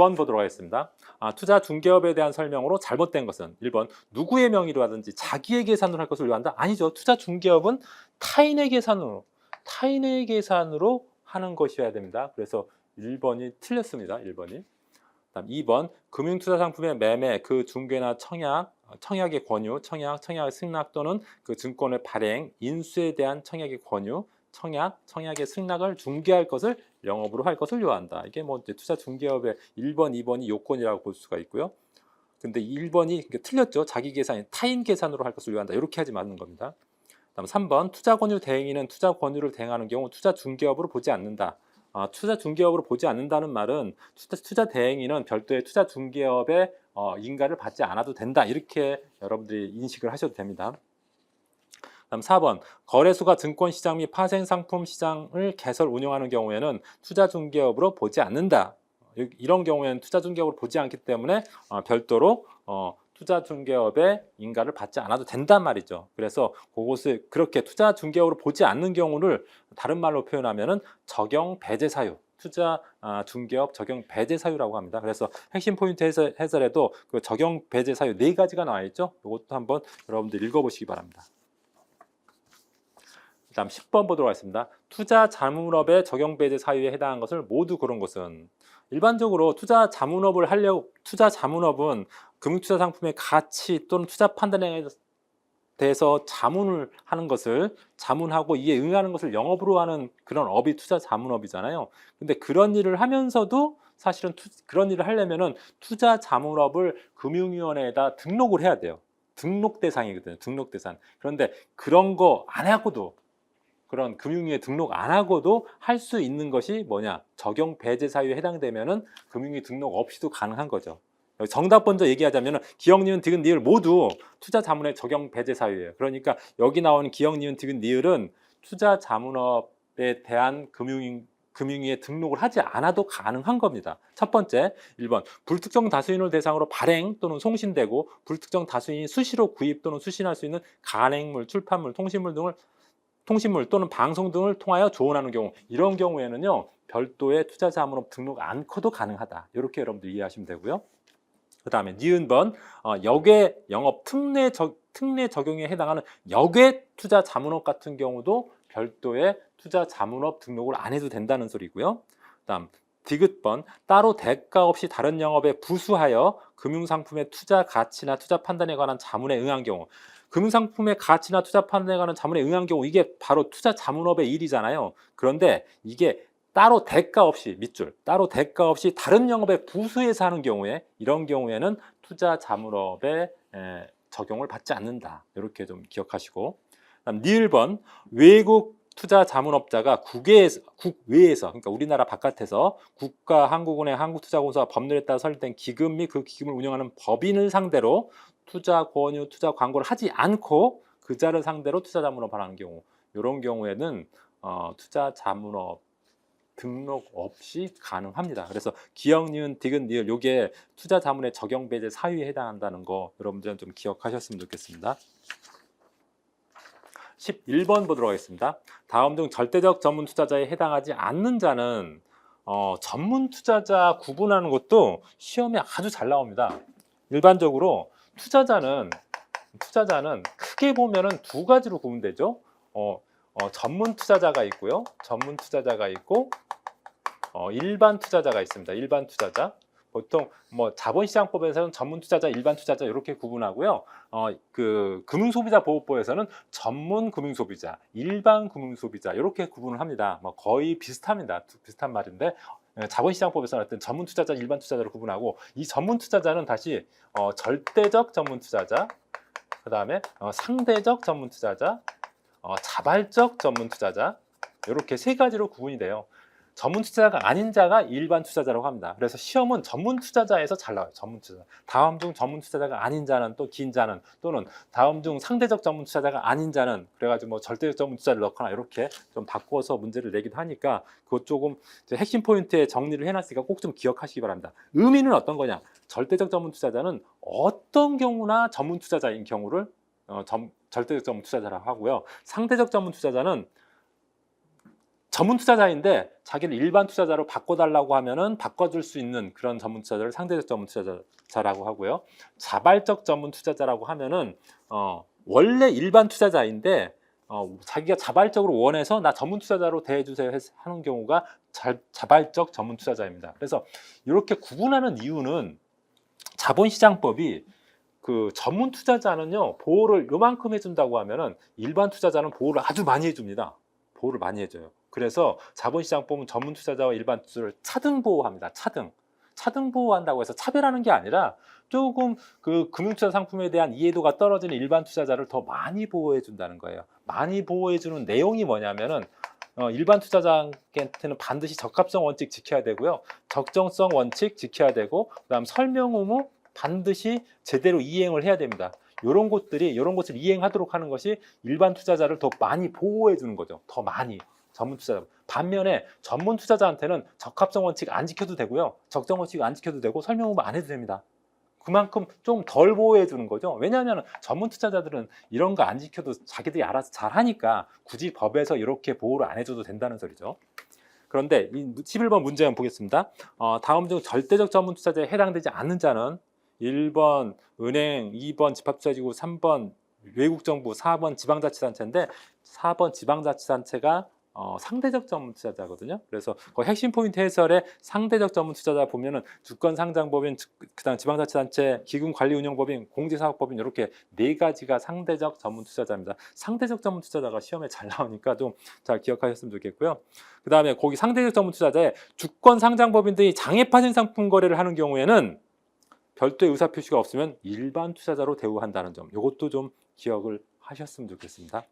9번 보도록 하겠습니다. 아, 투자 중개업에 대한 설명으로 잘못된 것은 1번 누구의 명의로 하든지 자기의 계산으로 할 것을 요한다. 아니죠. 투자 중개업은 타인의 계산으로 타인의 계산으로 하는 것이어야 됩니다. 그래서 1번이 틀렸습니다. 1번이. 다음 2번 금융투자 상품의 매매, 그 중개나 청약, 어, 청약의 권유, 청약, 청약의 승낙 또는 그 증권의 발행, 인수에 대한 청약의 권유, 청약, 청약의 승낙을 중개할 것을 영업으로 할 것을 요한다. 이게 뭐 투자 중개업의 1번, 2번이 요건이라고 볼 수가 있고요. 근데 1번이 틀렸죠. 자기 계산이 타인 계산으로 할 것을 요한다. 이렇게 하지 않는 겁니다. 다음 3번 투자 권유 대행인은 투자 권유를 대행하는 경우 투자 중개업으로 보지 않는다. 아, 투자 중개업으로 보지 않는다는 말은 투자, 투자 대행인은 별도의 투자 중개업의 어, 인가를 받지 않아도 된다. 이렇게 여러분들이 인식을 하셔도 됩니다. 다음 4번 거래소가 증권시장 및 파생상품 시장을 개설 운영하는 경우에는 투자 중개업으로 보지 않는다. 이- 이런 경우에는 투자 중개업으로 보지 않기 때문에 어, 별도로 어, 투자 중개업의 인가를 받지 않아도 된단 말이죠. 그래서 그것을 그렇게 투자 중개업으로 보지 않는 경우를 다른 말로 표현하면은 적용 배제 사유. 투자 아, 중개업 적용 배제 사유라고 합니다. 그래서 핵심 포인트 해설, 해설에도 그 적용 배제 사유 네 가지가 나와 있죠. 이것도 한번 여러분들 읽어보시기 바랍니다. 그 다음 10번 보도록 하겠습니다. 투자 자문업의 적용 배제 사유에 해당한 것을 모두 그런 것은 일반적으로 투자 자문업을 하려고 투자 자문업은 금융투자 상품의 가치 또는 투자 판단에 대해서 자문을 하는 것을 자문하고 이에 응하는 것을 영업으로 하는 그런 업이 투자 자문업이잖아요. 근데 그런 일을 하면서도 사실은 투- 그런 일을 하려면은 투자 자문업을 금융위원회에다 등록을 해야 돼요. 등록 대상이거든요. 등록 대상. 그런데 그런 거 안 하고도 그런 금융위에 등록 안 하고도 할 수 있는 것이 뭐냐? 적용 배제 사유에 해당되면은 금융위 등록 없이도 가능한 거죠. 정답 먼저 얘기하자면 기억, 니은, 디귿, 니을 모두 투자 자문의 적용 배제 사유예요. 그러니까 여기 나오는 기억, 니은, 디귿, 니을은 투자 자문업에 대한 금융 금융위에 등록을 하지 않아도 가능한 겁니다. 첫 번째, 1번 불특정 다수인을 대상으로 발행 또는 송신되고 불특정 다수인이 수시로 구입 또는 수신할 수 있는 간행물, 출판물, 통신물 등을 통신물 또는 방송 등을 통하여 조언하는 경우 이런 경우에는요 별도의 투자 자문업 등록 않고도 가능하다. 이렇게 여러분들 이해하시면 되고요. 그 다음에 니은 번 어, 역외 영업 특례 적, 특례 적용에 해당하는 역외 투자 자문업 같은 경우도 별도의 투자 자문업 등록을 안 해도 된다는 소리고요. 그 다음 디귿번 따로 대가 없이 다른 영업에 부수하여 금융상품의 투자 가치나 투자 판단에 관한 자문에 응한 경우 금융상품의 가치나 투자 판단에 관한 자문에 응한 경우 이게 바로 투자 자문업의 일이잖아요. 그런데 이게 따로 대가 없이 밑줄 따로 대가 없이 다른 영업에 부수해서 하는 경우에 이런 경우에는 투자 자문업에 에, 적용을 받지 않는다. 이렇게 좀 기억하시고 그다음 니을번 외국 투자 자문업자가 국외에서 국외에서 그러니까 우리나라 바깥에서 국가 한국은행 한국투자공사 법률에 따라 설립된 기금 및 그 기금을 운영하는 법인을 상대로 투자 권유 투자 광고를 하지 않고 그 자를 상대로 투자 자문업을 하는 경우 이런 경우에는 어, 투자 자문업 등록 없이 가능합니다. 그래서 기억, 니은, 디귿, 니을 요게 투자 자문의 적용 배제 사유에 해당한다는 거 여러분들은 좀 기억하셨으면 좋겠습니다. 11번 보도록 하겠습니다. 다음 중 절대적 전문 투자자에 해당하지 않는 자는 어, 전문 투자자 구분하는 것도 시험에 아주 잘 나옵니다. 일반적으로 투자자는 투자자는 크게 보면은 두 가지로 구분되죠. 어, 어, 전문 투자자가 있고요. 전문 투자자가 있고 어, 일반 투자자가 있습니다. 일반 투자자. 보통 뭐 자본시장법에서는 전문 투자자, 일반 투자자 이렇게 구분하고요. 어, 그 금융소비자 보호법에서는 전문 금융소비자, 일반 금융소비자 이렇게 구분을 합니다. 뭐 거의 비슷합니다. 두- 비슷한 말인데 어, 자본시장법에서는 어떤 전문 투자자, 일반 투자자를 구분하고 이 전문 투자자는 다시 어, 절대적 전문 투자자, 그 다음에 어, 상대적 전문 투자자, 어, 자발적 전문 투자자 이렇게 세 가지로 구분이 돼요. 전문 투자자가 아닌 자가 일반 투자자라고 합니다. 그래서 시험은 전문 투자자에서 잘 나와요. 전문 투자. 다음 중 전문 투자자가 아닌 자는 또 긴 자는 또는 다음 중 상대적 전문 투자자가 아닌 자는 그래가지고 뭐 절대적 전문 투자를 넣거나 이렇게 좀 바꿔서 문제를 내기도 하니까 그것 조금 핵심 포인트에 정리를 해놨으니까 꼭 좀 기억하시기 바랍니다. 의미는 어떤 거냐? 절대적 전문 투자자는 어떤 경우나 전문 투자자인 경우를 어, 점- 절대적 전문 투자자라고 하고요. 상대적 전문 투자자는 전문 투자자인데 자기를 일반 투자자로 바꿔달라고 하면은 바꿔줄 수 있는 그런 전문 투자자를 상대적 전문 투자자라고 하고요. 자발적 전문 투자자라고 하면은 어, 원래 일반 투자자인데 어, 자기가 자발적으로 원해서 나 전문 투자자로 대해주세요 하는 경우가 자, 자발적 전문 투자자입니다. 그래서 이렇게 구분하는 이유는 자본시장법이 그 전문 투자자는요 보호를 요만큼 해준다고 하면은 일반 투자자는 보호를 아주 많이 해줍니다. 보호를 많이 해줘요. 그래서 자본시장법은 전문 투자자와 일반 투자를 차등 보호합니다. 차등. 차등 보호한다고 해서 차별하는 게 아니라 조금 그 금융투자 상품에 대한 이해도가 떨어지는 일반 투자자를 더 많이 보호해 준다는 거예요. 많이 보호해 주는 내용이 뭐냐면은 어, 일반 투자자한테는 반드시 적합성 원칙 지켜야 되고요. 적정성 원칙 지켜야 되고 그다음 설명 의무 반드시 제대로 이행을 해야 됩니다. 이런 것들이 이런 것을 이행하도록 하는 것이 일반 투자자를 더 많이 보호해 주는 거죠. 더 많이 전문 투자자. 반면에 전문 투자자한테는 적합성 원칙 안 지켜도 되고요. 적정 원칙 안 지켜도 되고 설명 의무 안 해도 됩니다. 그만큼 좀 덜 보호해 주는 거죠. 왜냐하면 전문 투자자들은 이런 거 안 지켜도 자기들이 알아서 잘 하니까 굳이 법에서 이렇게 보호를 안 해줘도 된다는 소리죠. 그런데 이 11번 문제 한번 보겠습니다. 어, 다음 중 절대적 전문 투자자에 해당되지 않는 자는 1번 은행, 2번 집합투자지구, 3번 외국 정부, 4번 지방자치단체인데 4번 지방자치단체가 어, 상대적 전문 투자자거든요. 그래서 그 핵심 포인트 해설에 상대적 전문 투자자 보면은 주권 상장법인, 주- 그다음 지방자치단체, 기금 관리 운영법인, 공제사업법인 이렇게 네 가지가 상대적 전문 투자자입니다. 상대적 전문 투자자가 시험에 잘 나오니까 좀 잘 기억하셨으면 좋겠고요. 그다음에 거기 상대적 전문 투자자에 주권 상장법인들이 장애 파생 상품 거래를 하는 경우에는 별도의 의사 표시가 없으면 일반 투자자로 대우한다는 점, 이것도 좀 기억을 하셨으면 좋겠습니다.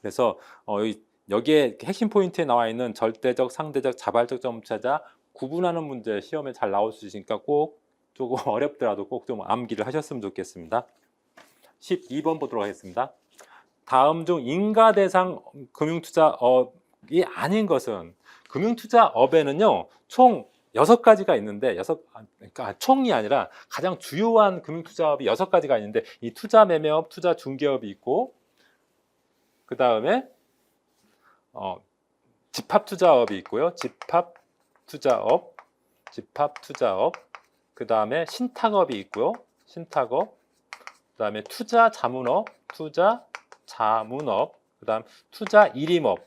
그래서 어, 여기- 여기에 핵심 포인트에 나와 있는 절대적, 상대적, 자발적 점차자 구분하는 문제 시험에 잘 나올 수 있으니까 꼭 조금 어렵더라도 꼭 좀 암기를 하셨으면 좋겠습니다. 12번 보도록 하겠습니다. 다음 중 인가 대상 금융투자업이 아닌 것은 금융투자업에는요 총 여섯 가지가 있는데 여섯 아, 그러니까 총이 아니라 가장 주요한 금융투자업이 여섯 가지가 있는데 이 투자 매매업, 투자 중개업이 있고 그 다음에 어, 집합 투자업이 있고요. 집합 투자업, 집합 투자업, 그 다음에 신탁업이 있고요. 신탁업, 그 다음에 투자 자문업, 투자 자문업, 그 다음 투자 일임업.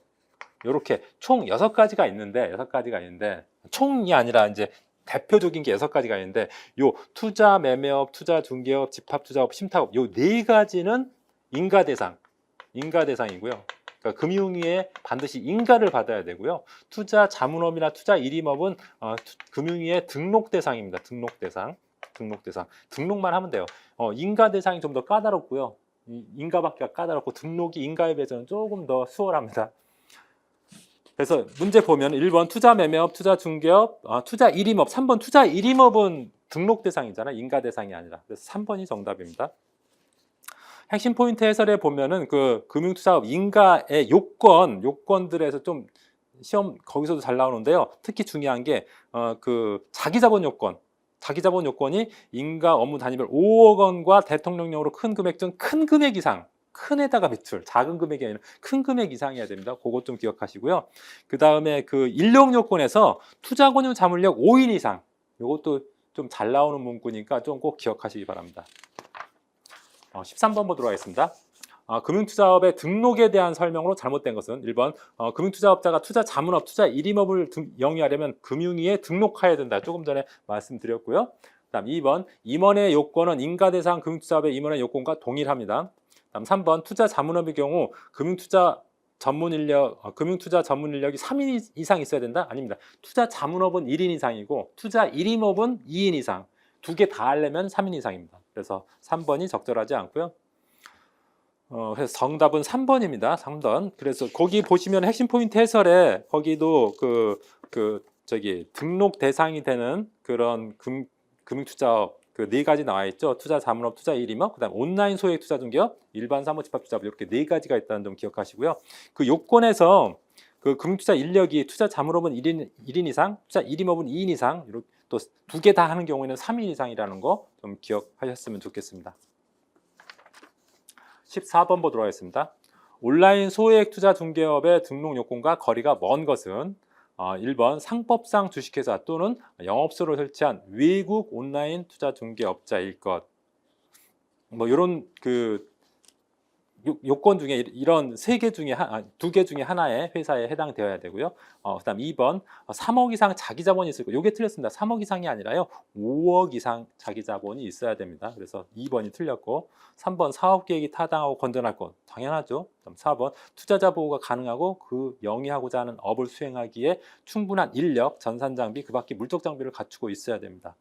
이렇게 총 여섯 가지가 있는데 여섯 가지가 있는데 총이 아니라 이제 대표적인 게 여섯 가지가 있는데 요 투자 매매업, 투자 중개업, 집합 투자업, 신탁업 요 네 가지는 인가 대상, 인가 대상이고요. 그러니까 금융위에 반드시 인가를 받아야 되고요. 투자 자문업이나 투자 일임업은 어, 투- 금융위에 등록 대상입니다. 등록 대상, 등록 대상. 등록만 하면 돼요. 어, 인가 대상이 좀 더 까다롭고요. 이- 인가받기가 까다롭고 등록이 인가에 비해서는 조금 더 수월합니다. 그래서 문제 보면 1번 투자 매매업, 투자 중개업, 아, 투자 일임업, 3번 투자 일임업은 등록 대상이잖아요. 인가 대상이 아니라. 그래서 3번이 정답입니다. 핵심 포인트 해설에 보면은 그 금융투자업 인가의 요건, 요건들에서 좀 시험 거기서도 잘 나오는데요. 특히 중요한 게 어 그 자기자본 요건, 자기자본 요건이 인가 업무 단위별 5억 원과 대통령령으로 큰 금액 중큰 금액 이상, 큰에다가 밑줄, 작은 금액이 아니라 큰 금액 이상이어야 됩니다. 그것 좀 기억하시고요. 그 다음에 그 인력 요건에서 투자 권유 자물력 5인 이상, 요것도 좀 잘 나오는 문구니까 좀 꼭 기억하시기 바랍니다. 어, 13번 보도록 하겠습니다. 어, 금융투자업의 등록에 대한 설명으로 잘못된 것은 1번 어, 금융투자업자가 투자 자문업, 투자 일임업을 등- 영위하려면 금융위에 등록해야 된다. 조금 전에 말씀드렸고요. 다음 2번 임원의 요건은 인가 대상 금융투자업의 임원의 요건과 동일합니다. 다음 3번 투자 자문업의 경우 금융투자 전문 인력, 어, 금융투자 전문 인력이 3인 이상 있어야 된다? 아닙니다. 투자 자문업은 1인 이상이고 투자 일임업은 2인 이상. 두 개 다 하려면 3인 이상입니다. 그래서 3번이 적절하지 않고요. 어, 그래서 정답은 3번입니다. 3번. 그래서 거기 보시면 핵심 포인트 해설에 거기도 그, 그, 저기 등록 대상이 되는 그런 금, 금융투자업 그 네 가지 나와 있죠. 투자 자문업, 투자 일임업, 그다음 온라인 소액 투자 중개업, 일반 사무 집합 투자업 이렇게 네 가지가 있다는 점 기억하시고요. 그 요건에서 그 금융투자 인력이 투자 자문업은 1인, 1인 이상, 투자 일임업은 2인 이상, 이렇게 또 두 개 다 하는 경우에는 3인 이상이라는 거 좀 기억하셨으면 좋겠습니다. 14번 보도록 하겠습니다. 온라인 소액 투자 중개업의 등록 요건과 거리가 먼 것은 어, 1번 상법상 주식회사 또는 영업소를 설치한 외국 온라인 투자 중개업자일 것. 뭐 이런 그 요- 요건 중에 이- 이런 세 개 중에 아, 두개 중에 하나의 회사에 해당되어야 되고요. 어, 그다음 2번 3억 이상 자기 자본이 있을 거. 요게 틀렸습니다. 3억 이상이 아니라요. 5억 이상 자기 자본이 있어야 됩니다. 그래서 2번이 틀렸고 3번 사업 계획이 타당하고 건전할 것. 당연하죠. 그다음 4번 투자자 보호가 가능하고 그 영위하고자 하는 업을 수행하기에 충분한 인력, 전산 장비, 그밖에 물적 장비를 갖추고 있어야 됩니다.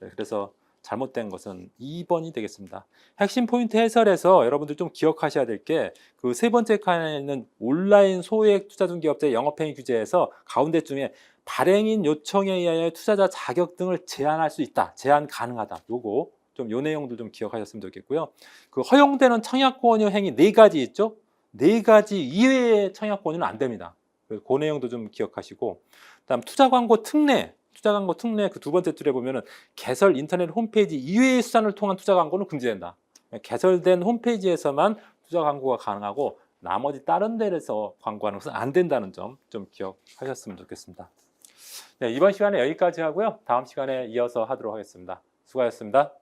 네, 그래서 잘못된 것은 2번이 되겠습니다. 핵심 포인트 해설에서 여러분들 좀 기억하셔야 될 게 그 세 번째 칸에 있는 온라인 소액 투자중개업자의 영업행위 규제에서 가운데쯤에 발행인 요청에 의하여 투자자 자격 등을 제한할 수 있다. 제한 가능하다. 요거 좀 요 내용도 좀 기억하셨으면 좋겠고요. 그 허용되는 청약권의 행위 네 가지 있죠? 네 가지 이외의 청약권은 안 됩니다. 그, 그 내용도 좀 기억하시고 그다음 투자 광고 특례 투자 광고 특례 그 두 번째 줄에 보면은 개설 인터넷 홈페이지 이외의 수단을 통한 투자 광고는 금지된다. 개설된 홈페이지에서만 투자 광고가 가능하고 나머지 다른 데에서 광고하는 것은 안 된다는 점 좀 기억하셨으면 좋겠습니다. 네, 이번 시간에 여기까지 하고요. 다음 시간에 이어서 하도록 하겠습니다. 수고하셨습니다.